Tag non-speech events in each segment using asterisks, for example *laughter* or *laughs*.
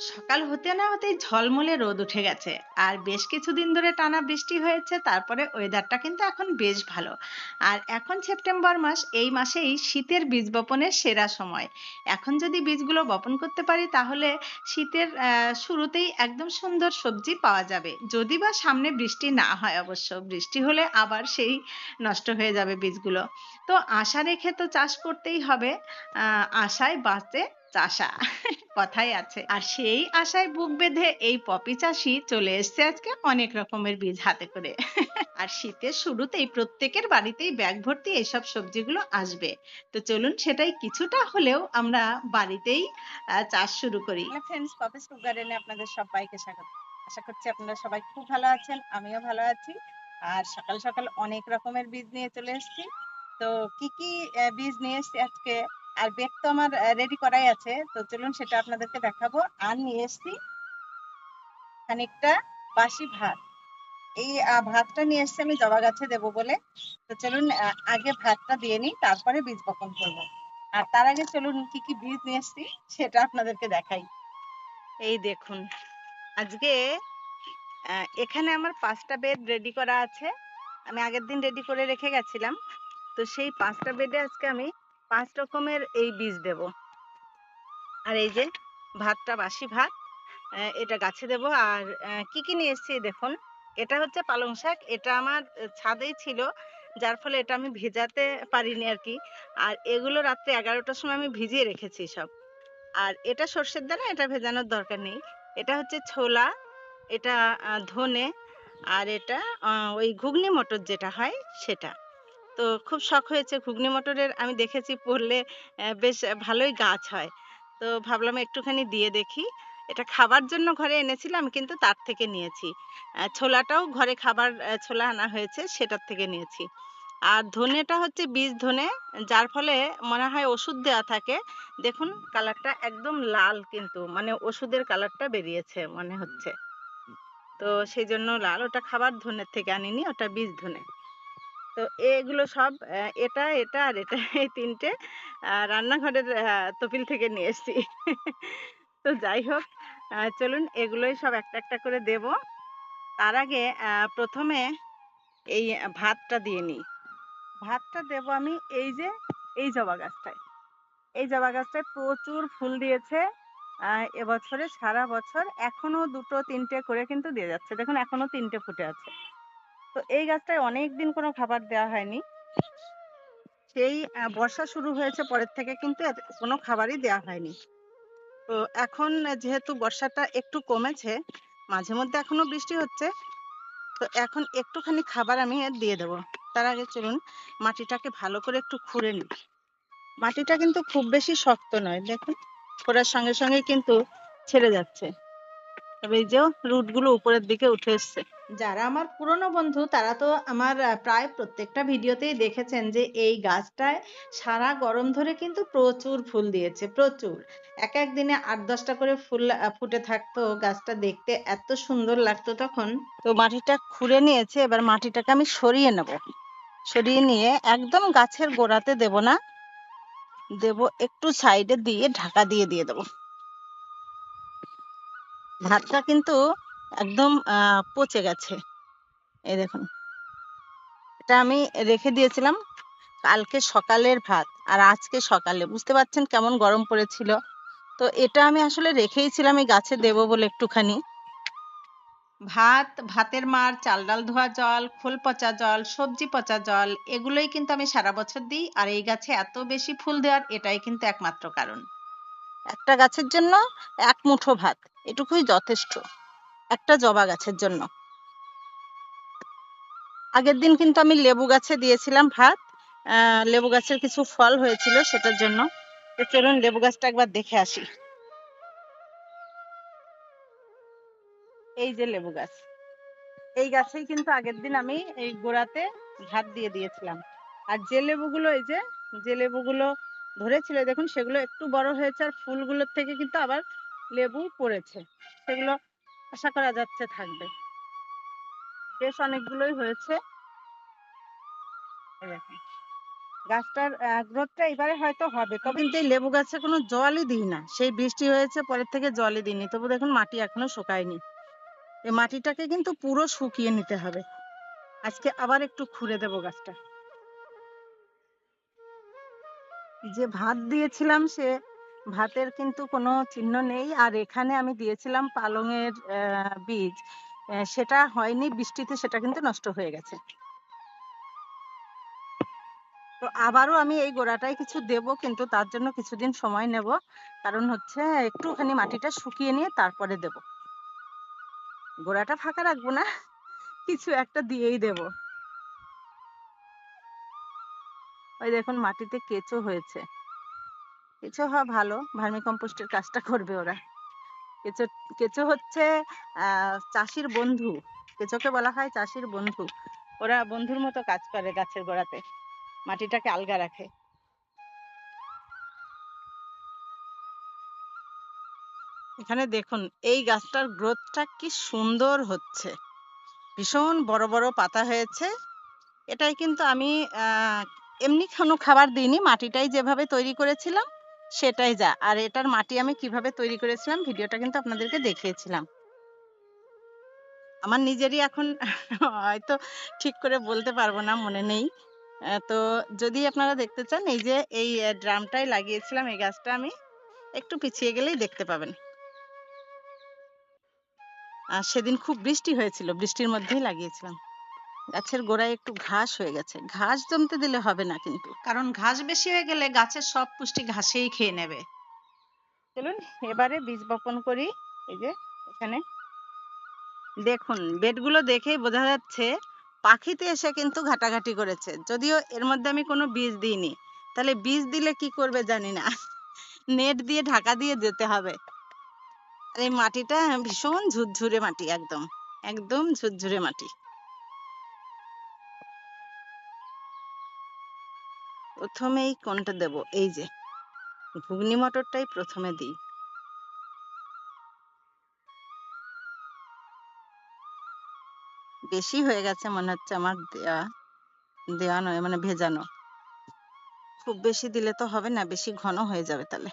সকাল হতে না হতেই ঝলমলে রোদ উঠে গেছে। আর বেশ কিছুদিন ধরে টানা বৃষ্টি হয়েছে, তারপরে ওয়েদারটা কিন্তু এখন বেশ ভালো। আর এখন সেপ্টেম্বর মাস, এই মাসেই শীতের বীজ বপনের সেরা সময়। এখন যদি বীজগুলো বপন করতে পারি, তাহলে শীতের শুরুতেই একদম সুন্দর সবজি পাওয়া যাবে। যদি বা সামনে বৃষ্টি না হয় অবশ্য, বৃষ্টি হলে আবার সেই নষ্ট হয়ে যাবে বীজগুলো। তো আশা রেখে তো চাষ করতেই হবে। আশায় বাঁচে চাষা। কথাই আছে। আর সেই আশায় বুক বেঁধে এই পপি চাষি চলে এসেছে আজকে অনেক রকমের বীজ হাতে করে। *laughs* আর শীতের শুরুতেই প্রত্যেকের বাড়িতেই ব্যাগ ভর্তি এইসব সবজিগুলো আসবে। তো চলুন সেটাই কিছুটা হলেও আমরা বাড়িতেই চাষ শুরু করি। গার্ডেনে আপনাদের সবাইকে স্বাগত। আশা করছি আপনারা সবাই খুব ভালো আছেন, আমিও ভালো আছি। আর সকাল সকাল অনেক রকমের বীজ নিয়ে চলে এসেছি। তো কি কি বীজ নিয়ে এসেছি আজকে? আর বেড তো আমার রেডি করাই আছে। তো চলুন সেটা আপনাদেরকে দেখাবো। আর নিয়ে এসেছি খানিকটা বাসি ভাত। এই ভাতটা নিয়ে এসেছি আমি জবা গাছে দেবো বলে। তো চলুন আগে ভাতটা দিয়ে নিই, তারপরে বীজ বপন করব। আর তার আগে চলুন কি কি বীজ নিয়ে এসেছি, সেটা আপনাদেরকে দেখাই। এই দেখুন, আজকে এখানে আমার পাঁচটা বেড রেডি করা আছে। আমি আগের দিন রেডি করে রেখে গেছিলাম। তো সেই পাঁচটা বেডে আজকে আমি পাঁচ রকমের এই বীজ দেব। আর এই যে ভাতটা, বাসি ভাত এটা গাছে দেব। আর কি কি নিয়ে এসেছি দেখুন, এটা হচ্ছে পালং শাক। এটা আমার ছাদেই ছিল, যার ফলে এটা আমি ভেজাতে পারিনি আর কি। আর এগুলো রাত্রে এগারোটার সময় আমি ভিজিয়ে রেখেছি সব। আর এটা সর্ষের দানা এটা ভেজানোর দরকার নেই। এটা হচ্ছে ছোলা, এটা ধনে, আর এটা ওই ঘুগনি মটর যেটা হয়, সেটা। তো খুব শখ হয়েছে। ঘুগনি মটরের আমি দেখেছি পড়লে বেশ ভালোই গাছ হয়। তো ভাবলাম একটুখানি দিয়ে দেখি। এটা খাবার জন্য ঘরে এনেছিলাম, কিন্তু তার থেকে নিয়েছি। ছোলাটাও ঘরে খাবার ছোলা আনা হয়েছে, সেটার থেকে নিয়েছি। আর ধনেটা হচ্ছে বীজ ধনে, যার ফলে মনে হয় ওষুধ দেওয়া থাকে। দেখুন, কালারটা একদম লাল কিন্তু মানে ওষুধের কালারটা বেরিয়েছে মনে হচ্ছে। তো সেই জন্য লাল, ওটা খাবার ধনের থেকে আনিনি, ওটা বীজ ধনে। তো এগুলো সব এটা এটা আর এটা, *laughs* এই তিনটে। রান্নাঘরের তপিল থেকে নিয়ে এসেছি। *laughs* তো যাই হোক চলুন এগুলোই সব একটা একটা করে দেব। তার আগে প্রথমে এই ভাতটা দিয়ে নিই। ভাতটা দেব আমি এই যে, এই জবা গাছটায়। এই জবা গাছটায় প্রচুর ফুল দিয়েছে। এবছরে সারা বছর এখনও দুটো, তিনটে করে কিন্তু দিয়ে যাচ্ছে। দেখুন, এখনও তিনটে ফুটে আছে। তো এই গাছটায় অনেক দিন কোনো খাবার দেওয়া হয়নি। সেই বর্ষা শুরু হয়েছে পরের থেকে, কিন্তু কোনো খাবারই দেওয়া হয়নি। তো এখন যেহেতু বর্ষাটা একটু কমেছে, মাঝে মধ্যে এখনও বৃষ্টি হচ্ছে, তো এখন একটুখানি খাবার আমি দিয়ে দেবো। তার আগে চলুন, মাটিটাকে ভালো করে একটু খুঁড়ে নিই। মাটিটা কিন্তু খুব বেশি শক্ত নয়, দেখুন, খোঁড়ার সঙ্গে সঙ্গে কিন্তু ছেড়ে যাচ্ছে। তবে এই যে রুটগুলো উপরের দিকে উঠে এসছে। যারা আমার পুরনো বন্ধু, তারা তো আমার প্রায় প্রত্যেকটা ভিডিওতেই দেখেছেন যে এই গাছটায় সারা গরম ধরে কিন্তু প্রচুর ফুল দিয়েছে, প্রচুর। এক এক দিনে আট দশটা করে ফুল ফুটে থাকতো গাছটা দেখতে, এত সুন্দর লাগতো তখন। তো মাটিটা খুঁড়ে নিয়েছে, এবার মাটিটাকে আমি সরিয়ে নেব। সরিয়ে নিয়ে একদম গাছের গোড়াতে দেব না, দেব একটু সাইডে দিয়ে ঢাকা দিয়ে দিয়ে দেবো। ভাতটা কিন্তু একদম পচে গেছে। এই দেখুন। এটা আমি রেখে দিয়েছিলাম কালকে সকালের ভাত আর আজকে সকালে। বুঝতে পারছেন কেমন গরম পড়েছিল? তো এটা আমি আসলে রেখেই ছিলাম, এই গাছে দেবো বলে একটুখানি। ভাত, ভাতের মার, চাল ডাল ধোয়া জল, খোল পচা জল, সবজি পচা জল, এগুলোই কিন্তু আমি সারা বছর দিই আর এই গাছে এত বেশি ফুল দেওয়ার এটাই কিন্তু একমাত্র কারণ। একটা গাছের জন্য এক মুঠো ভাত, এটুকুই যথেষ্ট। একটা জবা গাছের জন্য। আগের দিন কিন্তু আমি লেবু গাছে দিয়েছিলাম ভাত। লেবু গাছের কিছু ফল হয়েছিল সেটার জন্য। তো চলুন লেবু গাছটা একবার দেখে আসি। এই যে লেবু গাছ। এই গাছেই কিন্তু আগের দিন আমি এই গোড়াতে ভাত দিয়ে দিয়েছিলাম। আর যে লেবুগুলো, এই যে যে লেবুগুলো ধরেছিল দেখুন, সেগুলো একটু বড় হয়েছে আর ফুলগুলোর থেকে কিন্তু আবার লেবু পড়েছে। সেগুলো আশা করা যাচ্ছে থাকবে। বেশ অনেকগুলোই হয়েছে। গাছটার গ্রোথটা এবারে হয়তো হবে, তবে কিন্তু এই লেবু গাছে কোনো জলই দিই না, সেই বৃষ্টি হয়েছে, পরের থেকে জলই দিইনি। তবু দেখুন, মাটি এখনও শুকায়নি। এই মাটিটাকে কিন্তু পুরো শুকিয়ে নিতে হবে। আজকে আবার একটু খুঁড়ে দেবো গাছটা। যে ভাত দিয়েছিলাম সে ভাতের কিন্তু কোনো চিহ্ন নেই। আর এখানে আমি দিয়েছিলাম পালংয়ের বীজ। সেটা হয়নি, বৃষ্টিতে সেটা কিন্তু নষ্ট হয়ে গেছে। তো আবারও আমি এই গোড়াটায় কিছু দেব, কিন্তু তার জন্য কিছুদিন সময় নেব। কারণ হচ্ছে একটুখানি মাটিটা শুকিয়ে নিয়ে তারপরে দেব। গোড়াটা ফাঁকা রাখব না, কিছু একটা দিয়েই দেব। ওই দেখুন, মাটিতে কেঁচো হয়েছে। কেঁচো হওয়া ভালো ভার্মি কম্পোস্টের কাজটা করবে ওরা। কেঁচো কেঁচো হচ্ছে চাষির বন্ধু। কেঁচোকে বলা হয় চাষির বন্ধু। ওরা বন্ধুর মতো কাজ করে গাছের গোড়াতে। মাটিটাকে আলগা রাখে। এখানে দেখুন, এই গাছটার গ্রোথটা কি সুন্দর হচ্ছে। ভীষণ বড় বড় পাতা হয়েছে। এটাই কিন্তু আমি এমনি কোনো খাবার দিইনি। মাটিটাই যেভাবে তৈরি করেছিলাম সেটাই যা। আর এটার মাটি আমি কীভাবে তৈরি করেছিলাম, ভিডিওটা কিন্তু আপনাদেরকে দেখিয়েছিলাম। আমার নিজেরই এখন *laughs* হয়তো ঠিক করে বলতে পারব না, মনে নেই। তো যদি আপনারা দেখতে চান, এই যে এই ড্রামটাই লাগিয়েছিলাম, এই গাছটা আমি একটু পিছিয়ে গেলেই দেখতে পাবেন। আর সেদিন খুব বৃষ্টি হয়েছিল, বৃষ্টির মধ্যেই লাগিয়েছিলাম। গাছের গোড়ায় একটু ঘাস হয়ে গেছে। ঘাস জমতে দিলে হবে না কিন্তু। কারণ ঘাস বেশি হয়ে গেলে গাছের সব পুষ্টি ঘাসেই খেয়ে নেবে। চলুন এবারে বীজ বপন করি। এই যে এখানে। দেখুন বেডগুলো দেখেই বোঝা যাচ্ছে পাখিতে এসে কিন্তু ঘাটাঘাটি করেছে। যদিও এর মধ্যে আমি কোনো বীজ দিইনি। তাহলে বীজ দিলে কি করবে জানি না। নেট দিয়ে ঢাকা দিয়ে যেতে হবে। আর এই মাটিটা ভীষণ ঝুরঝুরে মাটি একদম। একদম ঝুরঝুরে মাটি। প্রথমেই কোনটা দেব? এই যে, ঘুগনি মটরটাই প্রথমে দিই। বেশি হয়ে গেছে মনে হচ্ছে আমার দেয়া দেওয়া নয় মানে ভেজানো। খুব বেশি দিলে তো হবে না, বেশি ঘন হয়ে যাবে তাহলে।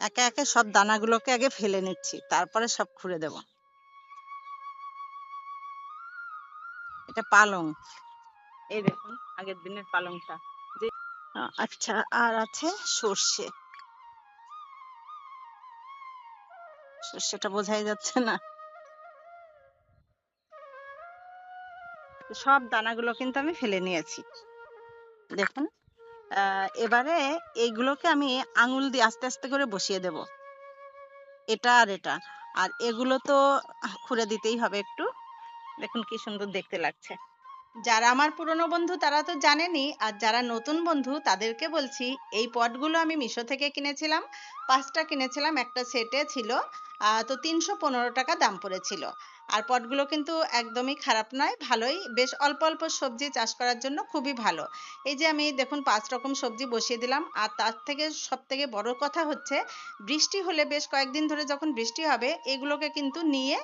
একে একে সব দানাগুলোকে আগে ফেলে নিচ্ছি, তারপরে সব খুঁড়ে দেব। এটা পালং। এই দেখুন, আগের দিনের পালংটা। যে আচ্ছা আর আছে সর্ষে। সর্ষেটা বোঝাই যাচ্ছে না। সব দানাগুলো কিন্তু আমি ফেলে নিয়েছি। দেখুন এবারে এইগুলোকে আমি আঙুল দিয়ে আস্তে আস্তে করে বসিয়ে দেব। এটা আর এটা। আর এগুলো তো খুঁড়ে দিতেই হবে একটু। দেখুন কি সুন্দর দেখতে লাগছে। যারা আমার পুরনো বন্ধু তারা তো জানেনই, আর যারা নতুন বন্ধু তাদেরকে বলছি, এই পটগুলো আমি মিশো থেকে কিনেছিলাম, পাঁচটা কিনেছিলাম, একটা সেটে ছিল। তো তিনশো পনেরো টাকা দাম পড়েছিল। আর পটগুলো কিন্তু একদমই খারাপ নয়, ভালোই। বেশ অল্প অল্প সবজি চাষ করার জন্য খুবই ভালো। এই যে আমি দেখুন পাঁচ রকম সবজি বসিয়ে দিলাম, আর তার থেকে সব থেকে বড় কথা হচ্ছে, বৃষ্টি হলে বেশ কয়েকদিন ধরে যখন বৃষ্টি হবে, এগুলোকে কিন্তু নিয়ে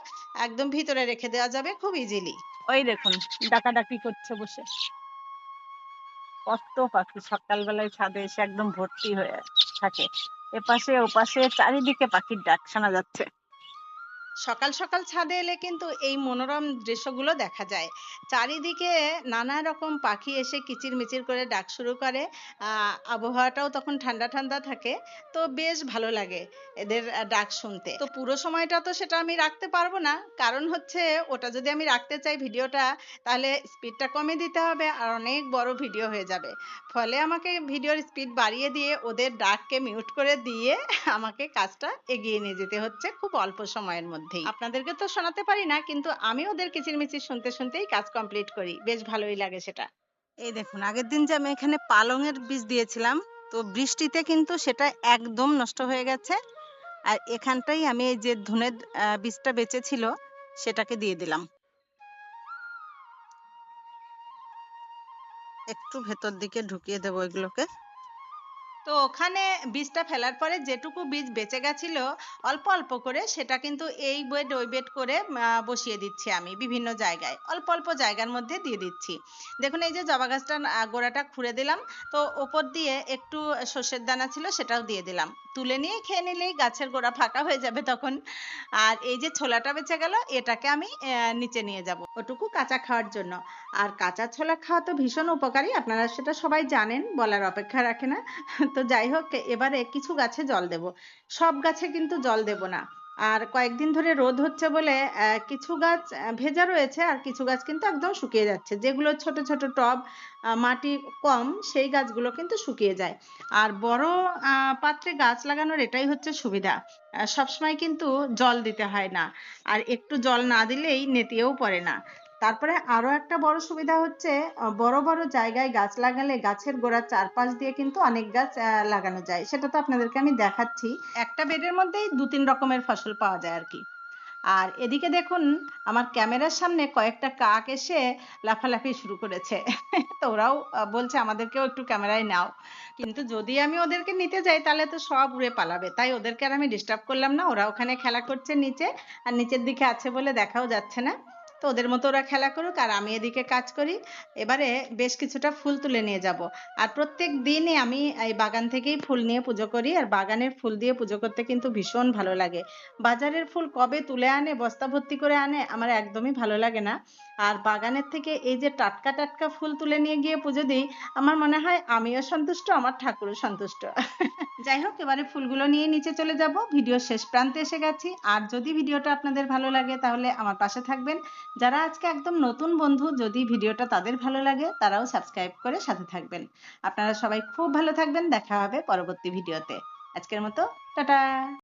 একদম ভিতরে রেখে দেওয়া যাবে খুব ইজিলি ওই দেখুন, ডাকাডাকি করছে বসে। কত পাখি, সকালবেলায় ছাদে এসে একদম ভর্তি হয়ে থাকে। এপাশে ওপাশে চারিদিকে পাখির ডাক শোনা যাচ্ছে। সকাল সকাল ছাদে এলে কিন্তু এই মনোরম দৃশ্যগুলো দেখা যায়। চারিদিকে নানা রকম পাখি এসে কিচিরমিচির করে ডাক শুরু করে। আবহাওয়াটাও তখন ঠান্ডা ঠান্ডা থাকে। তো বেশ ভালো লাগে এদের ডাক শুনতে। তো পুরো সময়টা তো সেটা আমি রাখতে পারব না। কারণ হচ্ছে ওটা যদি আমি রাখতে চাই ভিডিওটা, তাহলে স্পিডটা কমে দিতে হবে আর অনেক বড় ভিডিও হয়ে যাবে। ফলে আমাকে ভিডিওর স্পিড বাড়িয়ে দিয়ে ওদের ডাককে মিউট করে দিয়ে আমাকে কাজটা এগিয়ে নিয়ে যেতে হচ্ছে খুব অল্প সময়ের মধ্যেই। আপনাদেরকে তো শোনাতে পারি না কিন্তু আমি ওদের কিচিরমিচির শুনতে শুনতেই কাজ কমপ্লিট করি। বেশ ভালোই লাগে সেটা। এই দেখুন আগের দিন যে আমি এখানে পালংয়ের বীজ দিয়েছিলাম তো বৃষ্টিতে কিন্তু সেটা একদম নষ্ট হয়ে গেছে। আর এখানটাই আমি এই যে ধনের বীজটা বেঁচে ছিল সেটাকে দিয়ে দিলাম। একটু ভেতর দিকে ঢুকিয়ে দেবো এগুলোকে। তো ওখানে বীজটা ফেলার পরে যেটুকু বীজ বেঁচে গেছিল, অল্প অল্প করে সেটা কিন্তু এই বেড ওই বেড করে বসিয়ে দিচ্ছি আমি বিভিন্ন জায়গায়। অল্প অল্প জায়গার মধ্যে দিয়ে দিচ্ছি। দেখুন, এই যে জবা গাছটা গোড়াটা খুঁড়ে দিলাম। তো ওপর দিয়ে একটু সর্ষের দানা ছিল সেটাও দিয়ে দিলাম। তুলে নিয়ে খেয়ে নিলেই গাছের গোড়া ফাঁকা হয়ে যাবে তখন। আর এই যে ছোলাটা বেঁচে গেল, এটাকে আমি নিচে নিয়ে যাব। ওটুকু কাঁচা খাওয়ার জন্য। আর কাঁচা ছোলা খাওয়া তো ভীষণ উপকারী। আপনারা সেটা সবাই জানেন, বলার অপেক্ষা রাখে না। তো যাই হোক, এবারে কিছু গাছে জল দেব। সব গাছে কিন্তু জল দেব না। আর কয়েকদিন ধরে রোদ হচ্ছে বলে কিছু গাছ ভেজা রয়েছে আর কিছু গাছ কিন্তু একদম শুকিয়ে যাচ্ছে। যেগুলো ছোট ছোট টব মাটি কম, সেই গাছগুলো কিন্তু শুকিয়ে যায়। আর বড় পাত্রে গাছ লাগানোর এটাই হচ্ছে সুবিধা। সবসময় কিন্তু জল দিতে হয় না। আর একটু জল না দিলেই নেতিয়েও পড়ে না। তারপরে আরও একটা বড় সুবিধা হচ্ছে বড় বড় জায়গায় গাছ লাগালে গাছের গোড়ার চারপাশ দিয়ে কিন্তু অনেক গাছ লাগানো যায়। সেটা তো আপনাদেরকে আমি দেখাচ্ছি। একটা বেডের মধ্যেই দু তিন রকমের ফসল পাওয়া যায় আর কি। আর এদিকে দেখুন, আমার ক্যামেরার সামনে কয়েকটা কাক এসে লাফালাফি শুরু করেছে। *laughs* তো ওরাও বলছে, আমাদেরকেও একটু ক্যামেরায় নাও। কিন্তু যদি আমি ওদেরকে নিতে যাই, তাহলে তো সব উড়ে পালাবে। তাই ওদেরকে আর আমি ডিস্টার্ব করলাম না। ওরা ওখানে খেলা করছে নিচে, আর নিচের দিকে আছে বলে দেখাও যাচ্ছে না। তো ওদের মতো ওরা খেলা করুক আর আমি এদিকে কাজ করি। এবারে বেশ কিছুটা ফুল তুলে নিয়ে যাব। আর প্রত্যেক দিনই আমি এই বাগান থেকেই ফুল নিয়ে পুজো করি আর বাগানের ফুল দিয়ে পুজো করতে কিন্তু ভীষণ ভালো লাগে। বাজারের ফুল কবে তুলে আনে, বস্তা ভর্তি করে আনে, আমার একদমই ভালো লাগে না। আর বাগানের থেকে এই যে টাটকা টাটকা ফুল তুলে নিয়ে গিয়ে পুজো দিই, আমার মনে হয় আমিও সন্তুষ্ট, আমার ঠাকুরও সন্তুষ্ট। যাই হোক, এবারে ফুলগুলো নিয়ে নিচে চলে যাব ভিডিও শেষ প্রান্তে এসে গেছি। আর যদি ভিডিওটা আপনাদের ভালো লাগে, তাহলে আমার পাশে থাকবেন। যারা আজকে একদম নতুন বন্ধু, যদি ভিডিওটা তাদের ভালো লাগে, তারাও সাবস্ক্রাইব করে সাথে থাকবেন। আপনারা সবাই খুব ভালো থাকবেন, দেখা হবে পরবর্তী ভিডিওতে। আজকের মতো, টাটা!